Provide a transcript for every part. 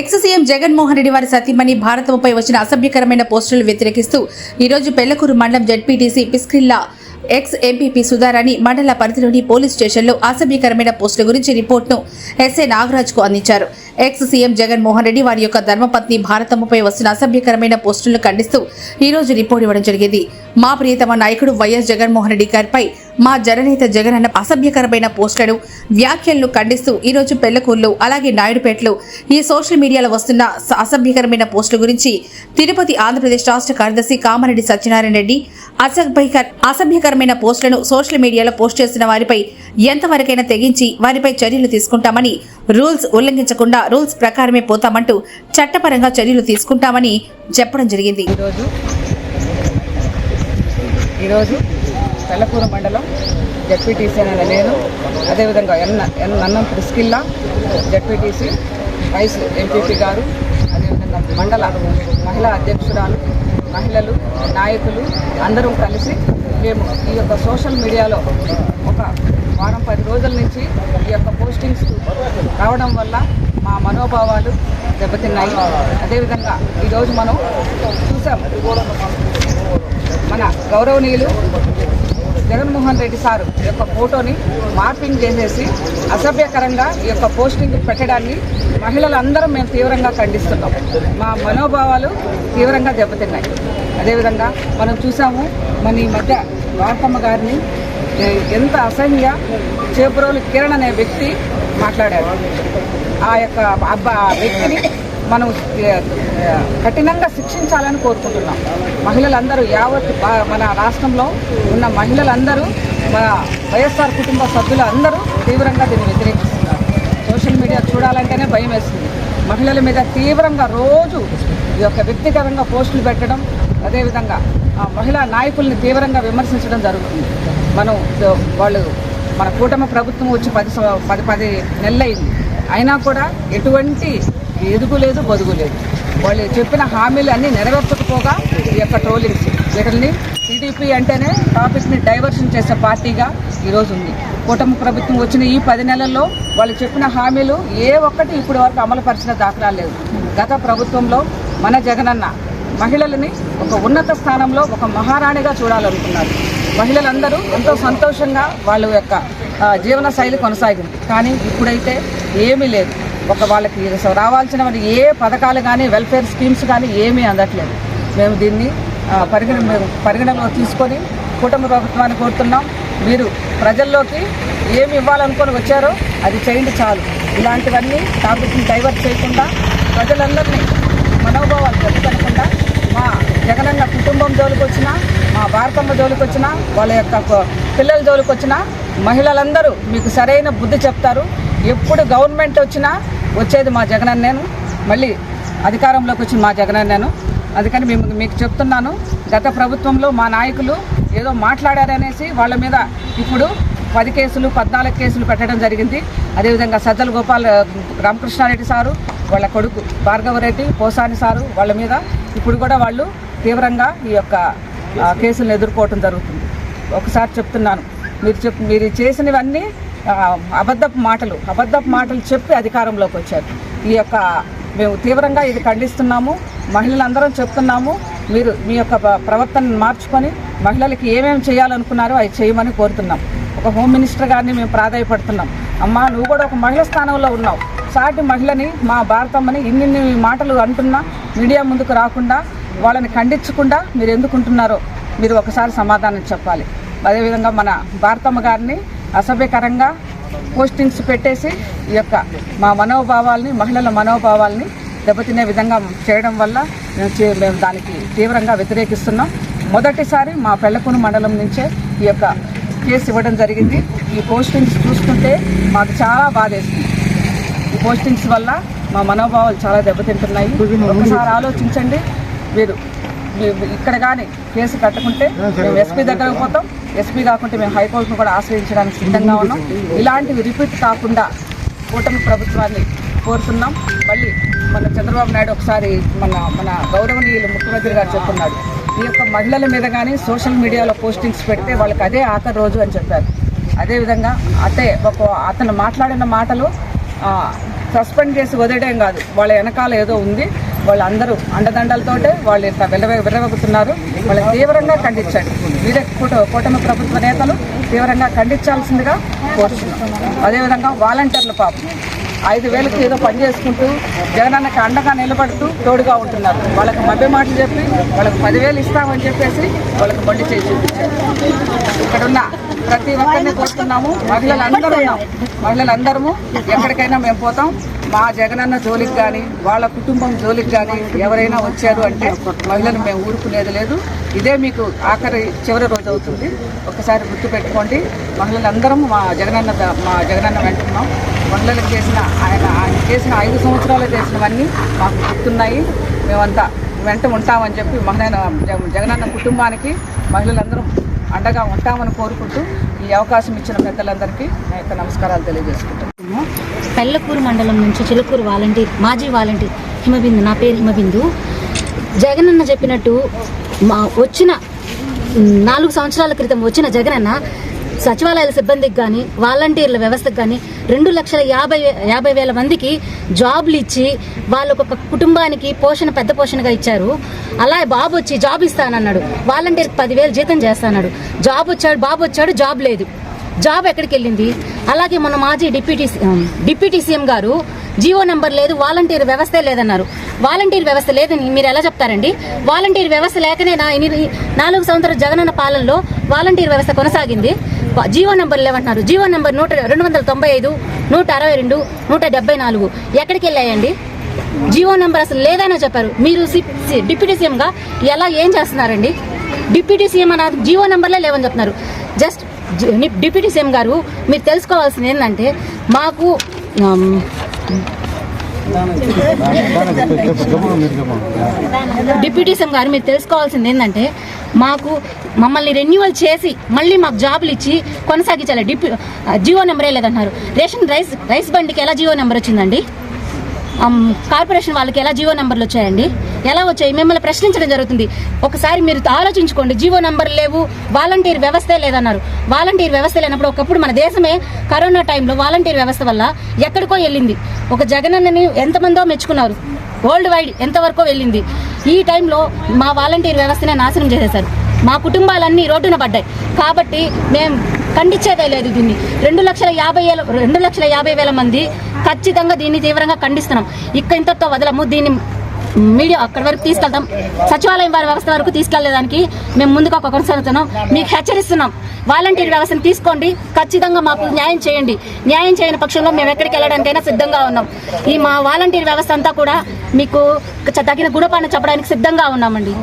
Ex CM Jaganmohan Reddy వారి సతీమణి భారతముపై వచ్చిన అసభ్యకరమైన పోస్టులు వ్యతిరేకిస్తూ ఈరోజు పెళ్ళకూరు మండలం జడ్పీటీసీ పిస్క్రిల్లా ఎక్స్ ఎంపీపీ సుధారాణి మండల పరిధిలోని పోలీస్ స్టేషన్లో అసభ్యకరమైన పోస్టుల గురించి రిపోర్ట్ను ఎస్ఐ నాగరాజ్కు అందించారు. ఎక్స్ సీఎం జగన్మోహన్ రెడ్డి వారి యొక్క ధర్మపత్ని భారతమ్మపై వస్తున్న అసభ్యకరమైన పోస్టులను ఖండిస్తూ ఈ రోజు రిపోర్ట్ ఇవ్వడం జరిగింది. మా ప్రియతమ నాయకుడు వైఎస్ జగన్మోహన్ రెడ్డి గారిపై మా జననేత జగన్ అన్న అసభ్యకరమైన పోస్టులను వ్యాఖ్యలను ఖండిస్తూ ఈ రోజు పెళ్ళకూరులో అలాగే నాయుడుపేటలో ఈ సోషల్ మీడియాలో వస్తున్న అసభ్యకరమైన పోస్టుల గురించి తిరుపతి ఆంధ్రప్రదేశ్ రాష్ట్ర కార్యదర్శి కామారెడ్డి సత్యనారాయణ రెడ్డి అసభ్యకర అసభ్యకరమైన పోస్టులను సోషల్ మీడియాలో పోస్ట్ చేస్తున్న వారిపై ఎంతవరకైనా తెగించి వారిపై చర్యలు తీసుకుంటామని రూల్స్ ఉల్లంఘించకుండా రూల్స్ ప్రకారమే పోతామంటూ చట్టపరంగా చర్యలు తీసుకుంటామని చెప్పడం జరిగింది. ఈరోజు ఈరోజు తెల్లకూరు మండలం జడ్పీటీసీ అనే నేను అదేవిధంగా ఎన్న ఎన్ నన్నం ప్రిస్కిల్లా జడ్పీటీసీ వైస్ ఎంపీపీ గారు అదేవిధంగా మండల మహిళా అధ్యక్షురాలు మహిళలు నాయకులు అందరం కలిసి మేము ఈ యొక్క సోషల్ మీడియాలో ఒక వారం పది రోజుల నుంచి ఈ యొక్క పోస్టింగ్స్ రావడం వల్ల మా మనోభావాలు దెబ్బతిన్నాయి. అదేవిధంగా ఈరోజు మనం చూసాం మన గౌరవనీయులు జగన్మోహన్ రెడ్డి సారు యొక్క ఫోటోని మార్పింగ్ చేసేసి అసభ్యకరంగా ఈ యొక్క పోస్టింగ్ పెట్టడాన్ని మహిళలందరం మేము తీవ్రంగా ఖండిస్తున్నాం. మా మనోభావాలు తీవ్రంగా దెబ్బతిన్నాయి. అదేవిధంగా మనం చూసాము మన ఈ మధ్య వార్తమ్మ గారిని ఎంత అసహ్య చేపురోలు కిరణ్ అనే వ్యక్తి మాట్లాడాడు. ఆ యొక్క అబ్బా వ్యక్తిని మనం కఠినంగా శిక్షించాలని కోరుకుంటున్నాం. మహిళలందరూ యావత్ మన రాష్ట్రంలో ఉన్న మహిళలందరూ మన వైఎస్ఆర్ కుటుంబ సభ్యులు అందరూ తీవ్రంగా దీన్ని వ్యతిరేకిస్తున్నారు. సోషల్ మీడియా చూడాలంటేనే భయం వేస్తుంది. మహిళల మీద తీవ్రంగా రోజు ఈ యొక్క వ్యక్తిగతంగా పోస్టులు పెట్టడం అదేవిధంగా ఆ మహిళా నాయకుల్ని తీవ్రంగా విమర్శించడం జరుగుతుంది. మనం వాళ్ళు మన కూటమి ప్రభుత్వం వచ్చి పది పది పది నెలలైంది. అయినా కూడా ఎటువంటి ఎదుగు లేదు బొదుగు లేదు. వాళ్ళు చెప్పిన హామీలు అన్నీ నెరవేర్చకపోగా ఈ యొక్క ట్రోలింగ్స్ వీటిని టీడీపీ అంటేనే టాపిక్స్ని డైవర్షన్ చేసే పార్టీగా ఈరోజు ఉంది. కూటమి ప్రభుత్వం వచ్చిన ఈ పది నెలల్లో వాళ్ళు చెప్పిన హామీలు ఏ ఒక్కటి ఇప్పటి వరకు అమలుపరిచిన దాఖలా లేదు గత ప్రభుత్వంలో మన జగనన్న మహిళలని ఒక ఉన్నత స్థానంలో ఒక మహారాణిగా చూడాలనుకున్నారు. మహిళలందరూ ఎంతో సంతోషంగా వాళ్ళ యొక్క జీవన శైలి కొనసాగింది. కానీ ఇప్పుడైతే ఏమీ లేదు. ఒక వాళ్ళకి రావాల్సిన ఏ పథకాలు కానీ వెల్ఫేర్ స్కీమ్స్ కానీ ఏమీ అందట్లేదు. మేము దీన్ని పరిగణ మేము పరిగణనలో తీసుకొని కుటుంబ ప్రభుత్వాన్ని కోరుతున్నాం. మీరు ప్రజల్లోకి ఏమి ఇవ్వాలనుకొని వచ్చారో అది చేయండి చాలు. ఇలాంటివన్నీ టాపిక్ని డైవర్ట్ చేయకుండా ప్రజలందరినీ మనోభావాలు దెబ్బతనకుండా మా జగనన్న కుటుంబం జోలికి వచ్చినా మా భారతమ్మ జోలికి వచ్చినా వాళ్ళ యొక్క పిల్లల జోలికి వచ్చినా మహిళలందరూ మీకు సరైన బుద్ధి చెప్తారు. ఎప్పుడు గవర్నమెంట్ వచ్చినా వచ్చేది మా జగనన్నేను. మళ్ళీ అధికారంలోకి వచ్చిన మా జగనన్నేను. అందుకని మేము మీకు చెప్తున్నాను గత ప్రభుత్వంలో మా నాయకులు ఏదో మాట్లాడారనేసి వాళ్ళ మీద ఇప్పుడు పది కేసులు పద్నాలుగు కేసులు పెట్టడం జరిగింది. అదేవిధంగా సజ్జల గోపాల్ రామకృష్ణారెడ్డి సారు వాళ్ళ కొడుకు భార్గవరెడ్డి పోసాని సారు వాళ్ళ మీద ఇప్పుడు కూడా వాళ్ళు తీవ్రంగా ఈ యొక్క కేసులను ఎదుర్కోవటం జరుగుతుంది. ఒకసారి చెప్తున్నాను. మీరు చెప్ మీరు చేసినవన్నీ అబద్ధపు మాటలు అబద్ధపు మాటలు చెప్పి అధికారంలోకి వచ్చారు. ఈ యొక్క మేము తీవ్రంగా ఇది ఖండిస్తున్నాము. మహిళలందరం చెప్తున్నాము. మీరు మీ యొక్క ప్రవర్తనను మార్చుకొని మహిళలకి ఏమేమి చేయాలనుకున్నారో అవి చేయమని కోరుతున్నాం. ఒక హోమ్ మినిస్టర్ గారిని మేము ప్రాధాయపడుతున్నాం. అమ్మా నువ్వు కూడా ఒక మహిళ స్థానంలో ఉన్నావు. సాటి మహిళని మా భారతమ్మని ఇన్నిన్ని మాటలు అంటున్నా మీడియా ముందుకు రాకుండా వాళ్ళని ఖండించకుండా మీరు ఎందుకుంటున్నారో మీరు ఒకసారి సమాధానం చెప్పాలి. అదేవిధంగా మన భారతమ్మ గారిని అసభ్యకరంగా పోస్టింగ్స్ పెట్టేసి ఈ యొక్క మా మనోభావాల్ని మహిళల మనోభావాల్ని దెబ్బతినే విధంగా చేయడం వల్ల మేము చే- మేము దానికి తీవ్రంగా వ్యతిరేకిస్తున్నాం. మొదటిసారి మా పెళ్ళకూరు మండలం నుంచే ఈ యొక్క కేసు ఇవ్వడం జరిగింది. ఈ పోస్టింగ్స్ చూసుకుంటే మాకు చాలా బాధేస్తుంది పోస్టింగ్స్ వల్ల మా మనోభావాలు చాలా దెబ్బతింటున్నాయి. ఒకసారి ఆలోచించండి. మీరు మీ- ఇక్కడ కానీ కేసు కట్టుకుంటే మేము ఎస్పీ దగ్గరకు పోతాం. ఎస్పీ కాకుంటే మేము హైకోర్టును కూడా ఆశ్రయించడానికి సిద్ధంగా ఉన్నాం. ఇలాంటివి రిపీట్ కాకుండా కూటమి ప్రభుత్వాన్ని కోరుతున్నాం. మళ్ళీ మన చంద్రబాబు నాయుడు ఒకసారి మన మన గౌరవనీయులు ముఖ్యమంత్రి గారు చెప్తున్నాడు ఈ యొక్క మహిళల మీద కానీ సోషల్ మీడియాలో పోస్టింగ్స్ పెడితే వాళ్ళకి అదే ఆఖరి రోజు అని చెప్పారు. అదేవిధంగా అటే ఒక అతను మాట్లాడిన మాటలు సస్పెండ్ చేసి వదిలేయడం కాదు. వాళ్ళ వెనకాల ఏదో ఉంది. వాళ్ళందరూ అండదండలతోటే వాళ్ళు ఇంత విరవ విరవగుతున్నారు వాళ్ళని తీవ్రంగా ఖండించండి. వీరే కూట కూటమి ప్రభుత్వ నేతలు తీవ్రంగా ఖండించాల్సిందిగా కోరుతున్నాం అదేవిధంగా వాలంటీర్లు పాపం. ఐదు వేలకు ఏదో పని చేసుకుంటూ జగనన్నకి అండగా నిలబడుతూ తోడుగా ఉంటున్నారు. వాళ్ళకి మభ్య మాటలు చెప్పి వాళ్ళకి పదివేలు ఇస్తామని చెప్పేసి వాళ్ళకి బండి చేసి చూపించారు. ఇక్కడున్న ప్రతి ఒక్కరిని కోరుతున్నాము. మహిళలందరూ ఉన్నాం. మహిళలందరము ఎక్కడికైనా మేము పోతాం. మా జగనన్న జోలికి కానీ వాళ్ళ కుటుంబం జోలికి కానీ ఎవరైనా వచ్చారు అంటే మహిళలు మేము ఊరుకునేది లేదు. ఇదే మీకు ఆఖరి చివరి రోజు అవుతుంది. ఒకసారి గుర్తుపెట్టుకోండి. మహిళలందరం మా జగనన్న మా జగనన్న వెంటున్నాం. మహిళలకు చేసిన ఆయన ఆయన చేసిన ఐదు సంవత్సరాలు చేసినవన్నీ మాకు గుర్తున్నాయి. మేమంతా వెంట ఉంటామని చెప్పి మహిళ జగనన్న కుటుంబానికి మహిళలందరూ అండగా ఉంటామని కోరుకుంటూ ఈ అవకాశం ఇచ్చిన పెద్దలందరికీ నా యొక్క నమస్కారాలు తెలియజేసుకుంటాను పెళ్ళకూరు మండలం నుంచి చిలకూరు వాలంటీర్ మాజీ వాలంటీర్ హిమబిందు నా పేరు హిమబిందు. జగనన్న చెప్పినట్టు మా వచ్చిన నాలుగు సంవత్సరాల క్రితం వచ్చిన జగనన్న సచివాలయాల సిబ్బందికి కానీ వాలంటీర్ల వ్యవస్థకు కానీ రెండు లక్షల యాభై యాభై వేల మందికి జాబ్లు ఇచ్చి వాళ్ళకు ఒక కుటుంబానికి పోషణ పెద్ద పోషణగా ఇచ్చారు. అలా బాబు వచ్చి జాబ్ ఇస్తానన్నాడు. వాలంటీర్కి పదివేలు జీతం చేస్తాన్నాడు జాబ్ వచ్చాడు బాబు వచ్చాడు జాబ్ లేదు. జాబ్ ఎక్కడికి వెళ్ళింది అలాగే మన మాజీ డిప్యూటీ డిప్యూటీ సీఎం గారు జీవో నెంబర్ లేదు వాలంటీర్ వ్యవస్థే లేదన్నారు. వాలంటీర్ వ్యవస్థ లేదని మీరు ఎలా చెప్తారండి? వాలంటీర్ వ్యవస్థ లేకనే నా నాలుగు సంవత్సరాల జగనన్న పాలనలో వాలంటీర్ వ్యవస్థ కొనసాగింది. జియో జీవో నెంబర్ లేవంటున్నారు. జీవో నెంబర్ నూట రెండు వందల తొంభై ఐదు నూట అరవై రెండు నూట డెబ్బై నాలుగు. ఎక్కడికి వెళ్ళాయండి? జీవో నెంబర్ అసలు లేదనే చెప్పారు. మీరు సి- డిప్యూటీ సీఎంగా ఎలా ఏం చేస్తున్నారండి? డిప్యూటీ సీఎం అన్న జీవో నెంబర్లే లేవని చెప్తున్నారు. జస్ట్ జ- డిప్యూటీ సీఎం గారు మీరు తెలుసుకోవాల్సింది ఏంటంటే మాకు డిప్యూటీ సీఎం గారు మీరు తెలుసుకోవాల్సింది ఏంటంటే మాకు మమ్మల్ని రెన్యువల్ చేసి మళ్ళీ మాకు జాబులు ఇచ్చి కొనసాగించాలి. డిప్యూ జియో నెంబరే లేదంటున్నారు. రేషన్ రైస్ రైస్ బండికి ఎలా జియో నెంబర్ వచ్చిందండి? కార్పొరేషన్ వాళ్ళకి ఎలా జియో నెంబర్లు వచ్చాయండి? ఎలా వచ్చాయి? మిమ్మల్ని ప్రశ్నించడం జరుగుతుంది. ఒకసారి మీరు ఆలోచించుకోండి. జీవో నెంబర్ లేవు. వాలంటీర్ వ్యవస్థే లేదన్నారు. వాలంటీర్ వ్యవస్థ లేనప్పుడు ఒకప్పుడు మన దేశమే కరోనా టైంలో వాలంటీర్ వ్యవస్థ వల్ల ఎక్కడికో వెళ్ళింది. ఒక జగనన్నని ఎంతమందో మెచ్చుకున్నారు. వరల్డ్ వైడ్ ఎంతవరకు వెళ్ళింది. ఈ టైంలో మా వాలంటీర్ వ్యవస్థనే నాశనం చేసేశారు. మా కుటుంబాలన్నీ రోడ్డున పడ్డాయి. కాబట్టి మేము ఖండించేదే లేదు దీన్ని. రెండు లక్షల యాభై వేల రెండు లక్షల యాభై వేల మంది ఖచ్చితంగా దీన్ని తీవ్రంగా ఖండిస్తున్నాం. ఇక్క ఇంతతో వదలము. దీన్ని మీడియా అక్కడి వరకు తీసుకెళ్తాం. సచివాలయం వారి వ్యవస్థ వరకు తీసుకెళ్ళేదానికి మేము ముందుగా ఒక కొనసాగుతున్నాం. మీకు హెచ్చరిస్తున్నాం. వాలంటీర్ వ్యవస్థను తీసుకోండి. ఖచ్చితంగా మాకు న్యాయం చేయండి. న్యాయం చేయని పక్షంలో మేము ఎక్కడికి వెళ్ళడానికైనా సిద్ధంగా ఉన్నాం. ఈ మా వాలంటీర్ వ్యవస్థ అంతా కూడా మీకు తగిన గుణపాన్ని చెప్పడానికి సిద్ధంగా ఉన్నామండి.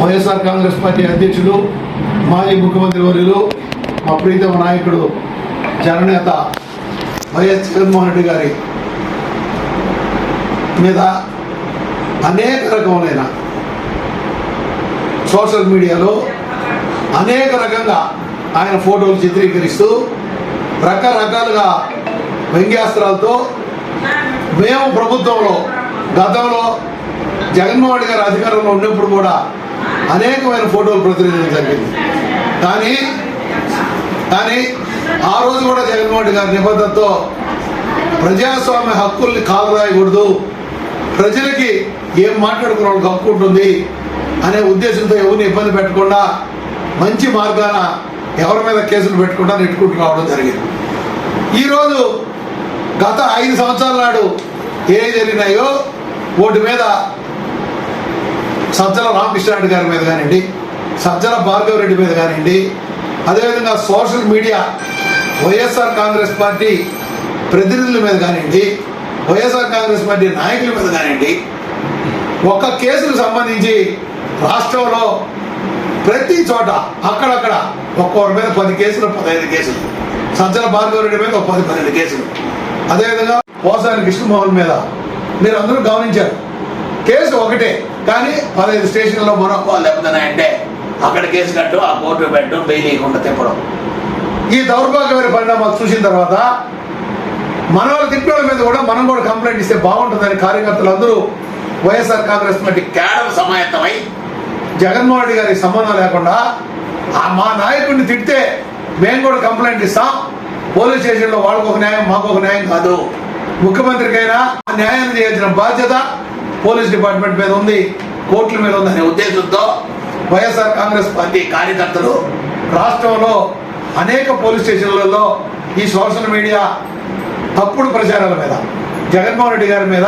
వైఎస్ఆర్ కాంగ్రెస్ పార్టీ అధ్యక్షులు మాజీ ముఖ్యమంత్రి వర్యులు మా ప్రీతమ నాయకుడు జననేత వైఎస్ జగన్మోహన్ రెడ్డి గారి మీద అనేక రకములైన సోషల్ మీడియాలో అనేక రకంగా ఆయన ఫోటోలు చిత్రీకరిస్తూ రకరకాలుగా వ్యంగ్యాస్త్రాలతో మేము ప్రభుత్వంలో గతంలో జగన్మోహన్ గారు అధికారంలో ఉన్నప్పుడు కూడా అనేకమైన ఫోటోలు ప్రచురించడం జరిగింది. కానీ కానీ ఆ రోజు కూడా జగన్మోహన్ గారి నిబంధనతో ప్రజాస్వామ్య హక్కుల్ని కాలరాయకూడదు ప్రజలకి ఏం మాట్లాడుకున్న వాళ్ళకి హక్కు ఉంటుంది అనే ఉద్దేశంతో ఎవరిని ఇబ్బంది పెట్టకుండా మంచి మార్గాన ఎవరి మీద కేసులు పెట్టకుండా నెట్టుకుంటూ రావడం జరిగింది. ఈరోజు గత ఐదు సంవత్సరాల నాడు ఏ జరిగినాయో వాటి మీద సజ్జల రామకృష్ణారెడ్డి గారి మీద కానివ్వండి సజ్జల భార్గవ రెడ్డి మీద కానివ్వండి అదేవిధంగా social media YSR Congress party ప్రతినిధుల మీద కానివ్వండి వైఎస్ఆర్ కాంగ్రెస్ పార్టీ నాయకుల మీద కానివ్వండి ఒక్క కేసుకు సంబంధించి రాష్ట్రంలో ప్రతి చోట అక్కడక్కడ ఒక్కొక్కరి మీద పది కేసులు పదహైదు కేసులు. సజ్జల భార్గవ రెడ్డి మీద ఒక పది పన్నెండు కేసులు. అదేవిధంగా పోసాని కృష్ణమోహన్ మీద మీరు అందరూ గమనించారు. కేసు ఒకటే కానీ పదహైదు స్టేషన్లో మనోపాలు లేకపోతున్నాయంటే అక్కడ కేసు కట్టు ఆ కోర్టు పెట్టు బెయిల్ ఇవ్వకుండా తిప్పడం. ఈ దౌర్భాగ్యమైన పరిణామాలు చూసిన తర్వాత మన వాళ్ళు తిప్పేళ్ళ మీద కూడా మనం కూడా కంప్లైంట్ ఇస్తే బాగుంటుందని కార్యకర్తలు అందరూ వైఎస్ఆర్ కాంగ్రెస్ పార్టీ కేడర్ సమాయత్తమై జగన్మోహన్ రెడ్డి గారికి సంబంధం లేకుండా ఆ మా నాయకుడిని తిడితే మేము కూడా కంప్లైంట్ ఇస్తాం. పోలీస్ స్టేషన్లో వాళ్ళకు ఒక న్యాయం మాకు ఒక న్యాయం కాదు. ముఖ్యమంత్రికైనా ఆ చేయాల్సిన బాధ్యత పోలీస్ డిపార్ట్మెంట్ మీద ఉంది కోర్టుల మీద ఉందనే ఉద్దేశంతో వైఎస్ఆర్ కాంగ్రెస్ పార్టీ కార్యకర్తలు రాష్ట్రంలో అనేక పోలీస్ స్టేషన్లలో ఈ సోషల్ మీడియా తప్పుడు ప్రచారాల మీద జగన్మోహన్ రెడ్డి గారి మీద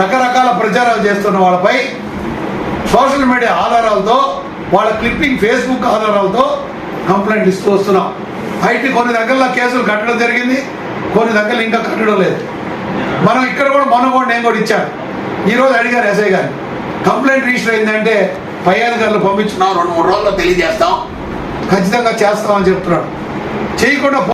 రకరకాల ప్రచారాలు చేస్తున్న వాళ్ళపై సోషల్ మీడియా ఆధారాలతో వాళ్ళ క్లిప్పింగ్ ఫేస్బుక్ ఆధారాలతో కంప్లైంట్ ఇస్తూ వస్తున్నాం. అయితే కొన్ని దగ్గరలో కేసులు కట్టడం జరిగింది కొన్ని దగ్గరలో ఇంకా కట్టడం లేదు. మనం ఇక్కడ కూడా మొన్న కూడా నేను కూడా ఇచ్చాను. ఈరోజు అడిగారు ఎస్ఐ గారు కంప్లైంట్ రిజిస్టర్ అయిందంటే పై అధికారులు పంపించున్నాం రెండు మూడు రోజుల్లో తెలియజేస్తాం ఖచ్చితంగా చేస్తామని చెప్తున్నాడు. చేయకుండా